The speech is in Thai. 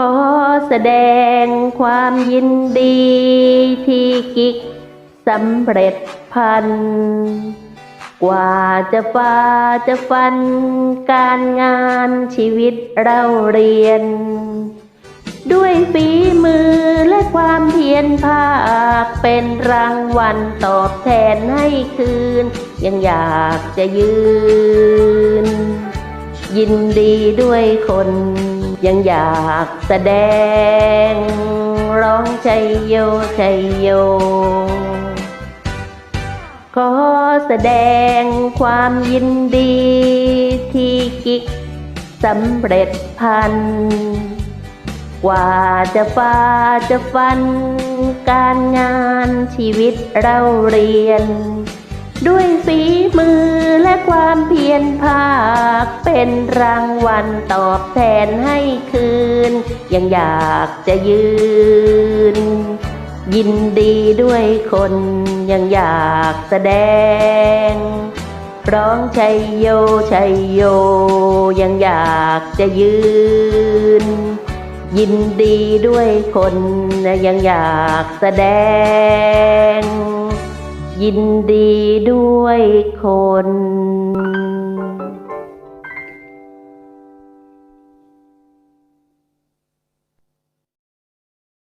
ขอแสดงความยินดีที่กิกสำเร็จพัน กว่าจะฟ้าจะฟัน การงานชีวิตเราเรียน ด้วยฝีมือและความเพียรภาคเป็นรางวัลตอบแทนให้คืน ยังอยากจะยืน ยินดีด้วยคน ยังอยากแสดง ร้องชัยโยชัยโย ขอแสดงความยินดีที่กิกสำเร็จพัน กว่าจะฟ้าจะฟัน การงานชีวิตเราเรียน ด้วยฝีมือและความเพียรภาค เป็นรางวัลตอบแทนให้คืน ยังอยากจะยืน ยินดีด้วยคนยังอยากแสดง ร้องชัยโยชัยโย ยังอยากจะยืน ยินดีด้วยคนยังอยากแสดง ยินดีด้วยคน